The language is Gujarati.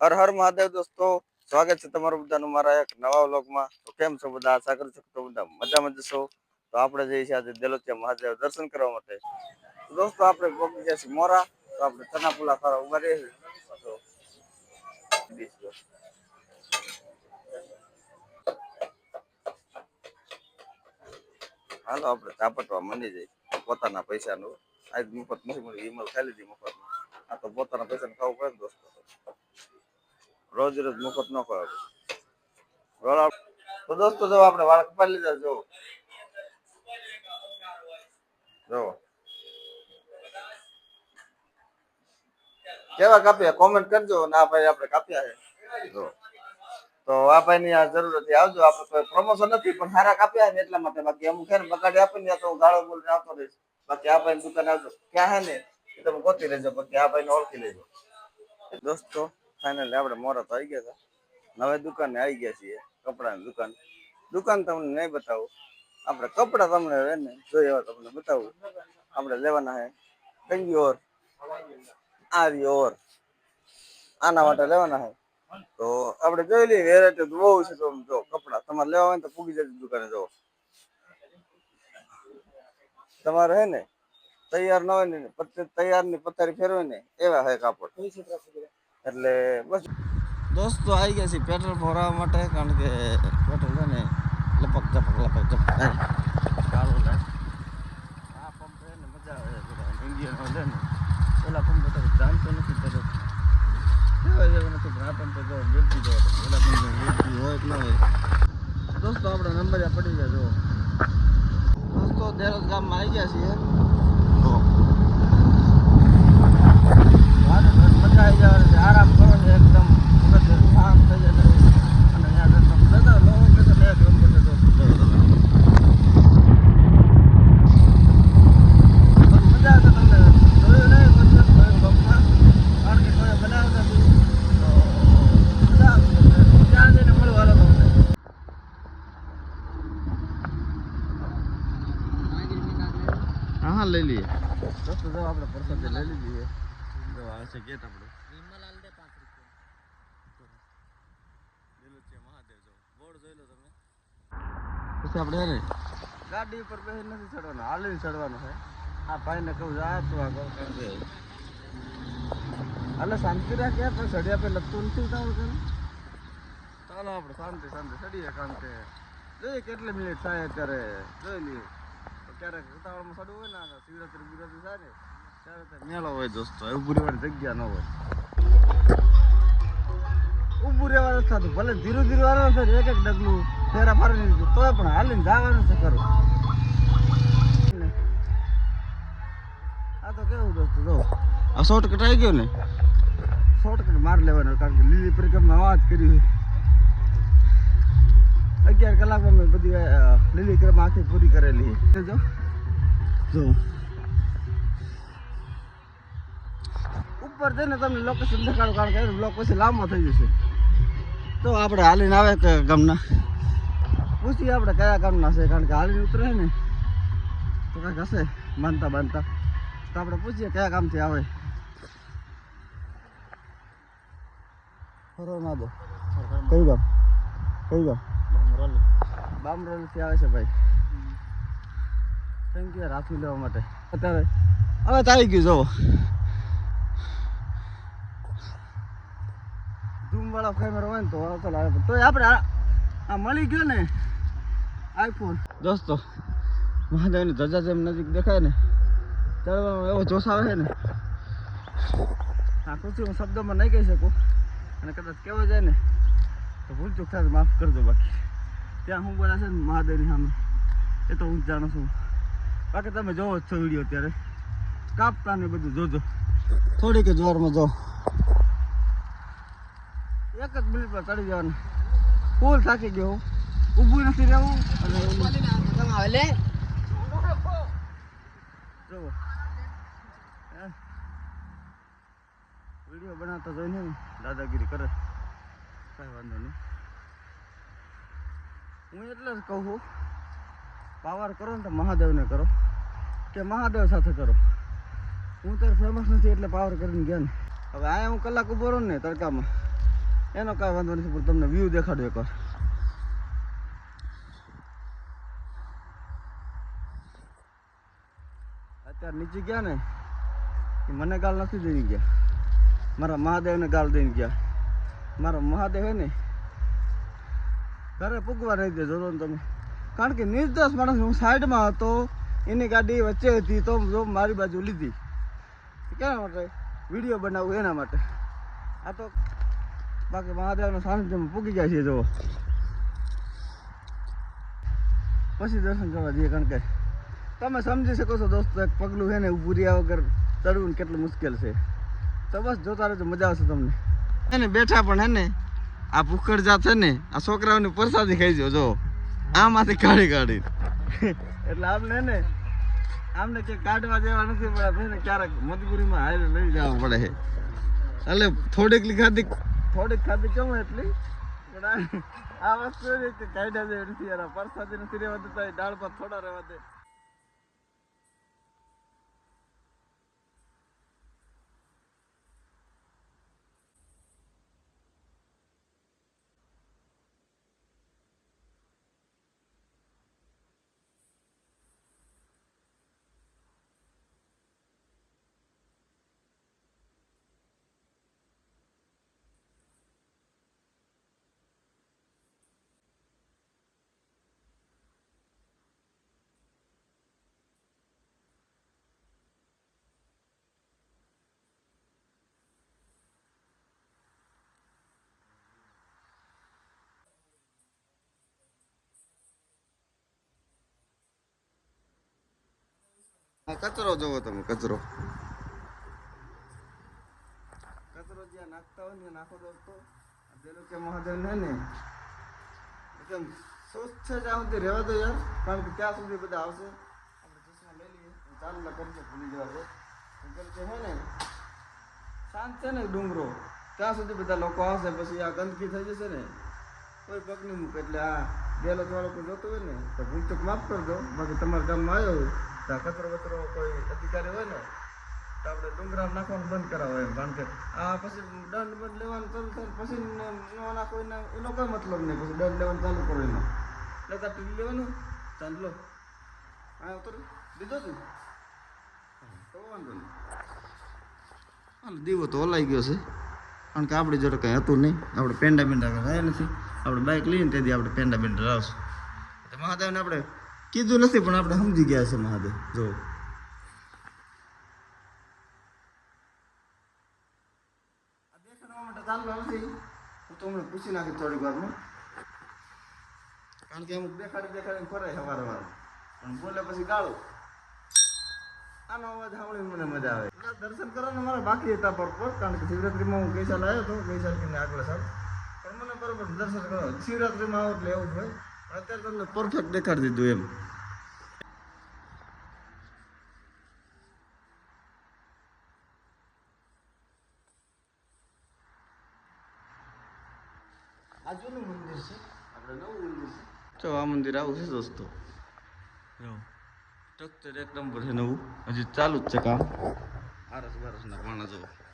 હર હર મહાદેવ દોસ્તો, સ્વાગત છે તમારું બધાનું મારા એક નવા વ્લોગમાં. તો કેમ છો બધા? આશા કરું છું તો બધા મજામાં જશો તો આપણે જઈએ છીએ આજે દેલોતિયા મહાદેવ દર્શન કરવા માટે. દોસ્તો, આપણે પહોંચી છીએ મોરા, તો આપણે ચના પુલા ખાવા ઊભા રહીએ. હાલો, આપણે ચાપટવા મંડી જઈએ. પોતાના પૈસાનું. આજ મફત નથી મળ્યું ઈમેલ ખાલી દીધી મફતમાં. આ તો પોતાના પૈસાનું ખાવું પડે ને દોસ્તો. રોજ રોજ મુકત ન કરો. તો દોસ્તો, જો આપણે વાળ કપાઈ લીધા, જો. જો. કેવા કાપ્યા? કોમેન્ટ કરજો ના ભાઈ આપણે કાપ્યા છે. જો. તો આ ભાઈ ની આ જરૂર હતી આવજો, આપણે કોઈ પ્રમોશન નથી, પણ સારા કાપ્યા ને એટલા માટે. બાકી અમુક છે ને, બગાડી આપી ને તો હું ગાળો બોલીને આવતો રહીશ. બાકી આ ભાઈ દુકાન આવજો. ક્યાં હે ને? એ તમે ગોતી લેજો, બાકી આ ભાઈ ને ઓળખી લેજો. દોસ્તો ફાઇનલી આપણે મોરત આવી ગયા હતા. નવે દુકાને આવી ગયા છીએ, કપડાની દુકાન. દુકાન તમને નહીં બતાવું. આપણે કપડા તમને હે ને જોઈએ તમને બતાવું. આપણે લેવાના હે કંગી ઓર આ ઓર આના માટે લેવાના હે તો આપણે જોઈ લઈએ વેરાયટી બહુ છે, તો જો કપડા. તમારે લેવા હોય તો પૂગી જાય દુકાને જો તમારે હે ને, તૈયાર ન હોય ને તૈયારની પથારી ફેરવે ને એવા હે કાપડ. એટલે બસ. દોસ્તો આવી ગયા છે પેટ્રોલ ભરાવવા માટે કારણ કે પેટ્રોલ છે ને લપક ઝપક લપક થાય કાળું લાગે આ પંપ છે ને મજા આવે છે ઇન્ડિયન ને પેલા પંપ તો જાણતો નથી પેલો એવું નથી આ પંપ જો વેચી દો પેલા પંપ વેચી હોય કે ન હોય. દોસ્તો આપણે નંબર પડી ગયા જો દોસ્તો દેરોજ ગામમાં આવી ગયા છીએ. આવી જવાની છે આરામ કરો ને એકદમ આરામ થઈ જાય અને અહીંયા તમે જતા લો કે તો. પણ મજા આવશે તમને? જોયું નહીં કોઈ બ્લોગમાં કારણ કે કોઈ બનાવતા ત્યાં જઈને મળવાનો તમને હા હા લઈ લઈએ. આપણે પરસાદ લઈ લીધી છે જો આ છે ગેટ આપણું? છે મહાદેવ જો. બોર્ડ જોઈ લો તમે. પછી આપણે ને ગાડી ઉપર બેસી નથી ચડવાનું હાલીને ચડવાનું છે આ ભાઈને કહું જા તું આ કહું કારણ કે હાલે શાંતિ રાખીએ પણ સડિયા પે લગતું નથી તારું કે ચાલો આપણે શાંતિ શાંતિ ચડીએ કારણ કે જોઈએ કેટલી મિનિટ થાય અત્યારે. જોઈ લઈએ. ક્યારેક ઉતાવળમાં સડવું હોય ને શિવરાત્રી બિવરાત્રી થાય ને મેળો હોય દોસ્તો પૂરી વાર જગ્યા ન હોય. ઊભું રહેવાનું થતું, ભલે ધીરું ધીરું હાલવાનું છે એક એક ડગલું ફેરા ફારી લીધું, તોય પણ હાલીને જવાનું છે ખરું. આ તો કેવું દોસ્તો, જો. આ શોર્ટકટ આવી ગયો ને? શોર્ટકટ માર લેવાનો, કારણ કે લીલી પરિક્રમા અવાજ કરી અગિયાર કલાકમાં મેં બધી લીલી ક્રમ આખી પૂરી કરેલી. જો. ઉપર જઈને તમને લોકેશન દેખાડું, કારણ કે બ્લોક પછી લાંબો થઈ જશે. તો આપણે હાલીને આવે કે ગામના? પૂછીએ આપણે કયા ગામના છે, કારણ કે હાલીને ઉતરે ને. તો કાંઈક હશે બાંધતા બાંધતા તો આપણે પૂછીએ કયા ગામથી આવે. ફરો દો કયું ગામ? કયું ગામ? બામરોલથી આવે છે ભાઈ. થેન્ક યુ રાખી લેવા માટે. અત્યારે હવે તો આવી ગયું જોવો વાળો કેમેરો હોય ને તો ચાલ આવે તો આપણે આ મળી ગયો ને આઈફોન. દોસ્તો, મહાદેવની ધજા જેમ નજીક દેખાય ને, ચડવાનો એવો જોશ આવે ને. આ ખુશી હું શબ્દોમાં નહીં કહી શકું. અને કદાચ કહેવો જાય ને, તો ભૂલ ચૂક થાય માફ કરજો બાકી. ત્યાં હું બોલા છે ને મહાદેવની સામે. એ તો હું જાણું છું. બાકી તમે જોવો જ છો વીડિયો અત્યારે. કાપતા ને બધું જોજો. થોડીક જ વારમાં જો. એક જ મિનિટમાં ચડી જવાનું. ફૂલ થાકી ગયો ઊભું નથી રહેવું. અને જોવો હે? વીડિયો બનાવતા જોઈને દાદાગીરી કરે. કાંઈ વાંધો નહીં. હું એટલે જ કહું છું પાવર કરો ને તો મહાદેવને કરો. કે મહાદેવ સાથે કરો. હું ત્યારે ફેમસ નથી એટલે પાવર કરીને ગયા ને. હવે આયા હું કલાક ઊભો રહું ને તડકામાં. એનો કાંઈ વાંધો નથી, પણ તમને વ્યૂ દેખાડો એકવાર. અત્યારે નીચે ગયા ને, એ મને ગાલ નથી દઈ ગયા. મારા મહાદેવને ગાલ દઈને ગયા. મારો મહાદેવ હે ને, ઘરે પૂગવા નહીં દે ને તમે. કારણ કે નિર્દોષ માણસ, હું સાઈડમાં હતો, એની ગાડી વચ્ચે હતી, તો જો મારી બાજુ લીધી. કેના માટે? વીડિયો બનાવવું એના માટે. આ તો બાકી મહાદેવના સાનિધ્યમાં પૂગી જાય છે જો પછી દર્શન કરવા જઈએ, કારણ કે તમે સમજી શકો છો દોસ્તો, એક પગલું છે ને, ઊભું રહ્યા વગર ને કેટલું મુશ્કેલ છે. તો બસ જોતા રહેજો, મજા આવશે તમને. એને બેઠા પણ હે ને, આ ભૂખડ જાત છે ને, આ છોકરાઓની પ્રસાદી ખાઈ જો આમાંથી કાઢી કાઢી. એટલે આમને ને, આમને કે કાઢવા જેવા નથી ક્યારેક મજબૂરીમાં હારે લઈ જવા પડે એટલે થોડીક ખાધી થોડીક ખાધી કેમ એટલી. પણ આ- વસ્તુ એવી કે કાઢ્યા જેવી નથી યાર. પરસાદી નથી રહેવા દેતા દાળ પર થોડા રહેવા દે. કચરો જોવો તમે, કચરો. કચરો જ્યાં નાખતા હોય ને નાખો દોસ્તો પેલું કે મહાદેવ ને ને, એકદમ સ્વચ્છ જ્યાં સુધી રહેવા દો યાર, કારણ કે ત્યાં સુધી બધા આવશે. આપણે ચશ્મા લઈ લઈએ. ચાલુ ના કરજો, ભૂલી જવા દો. પેલું કે ને, શાંત છે ને ડુંગરો. ત્યાં સુધી બધા લોકો આવશે, પછી આ ગંદકી થઈ જશે ને. કોઈ પગ નહીં મૂકે, એટલે આ ગેલો કોઈ જોતું હોય ને, તો ભૂલચૂક માફ કરજો. બાકી તમારા ગામમાં આવ્યો હોય. તો આ કચરો કોઈ અધિકારી હોય ને, તો આપણે ડુંગરા નાખવાનું બંધ કરાવો એમ, કારણ કે આ પછી દંડ બંધ લેવાનું ચાલુ થાય પછી ન- નાખો એને, એનો કોઈ મતલબ નહીં. પછી દંડ લેવાનું ચાલુ કરો એનો લેતા ટીવી લેવાનું, ચાલ લો. હા ઉતર. દીધો તું? તો વાંધો નહીં. દીવો તો ઓલાઈ ગયો છે. કારણ કે આપણી જોડે કંઈ હતું નહીં. આપણે પેંડા બેંડા રહ્યા નથી. આપણે બાઇક લઈને તેથી આપણે પેંડા બેંડા લાવશું મહાદેવને આપણે કીધું નથી, પણ આપણે સમજી ગયા છે મહાદેવ. જો. હું તો હમણાં પૂછી નાખી થોડીક વારમાં. કારણ કે અમુક દેખાડી દેખાડીને ફરે વાર પણ બોલે પછી ગાળો. આનો અવાજ સાંભળીને મને મજા આવે. દર્શન કરવાના મારા બાકી હતા પર કારણ કે શિવરાત્રીમાં હું ગઈ સાલ આવ્યો હતો ગઈ કે આગળ સાલ. પણ મને બરોબર દર્શન કરવા શિવરાત્રીમાં આવો એટલે એવું હોય. અત્યારે તમને પરફેક્ટ દેખાડી દીધું એમ. આ જૂનું મંદિર છે. આપણે નવું મંદિર છે. જો આ મંદિર આવું છે દોસ્તો. જો. સ્ટ્રક્ચર એક નંબર છે નવું. હજી ચાલુ જ છે કામ. આરસ બારસના પાણા જો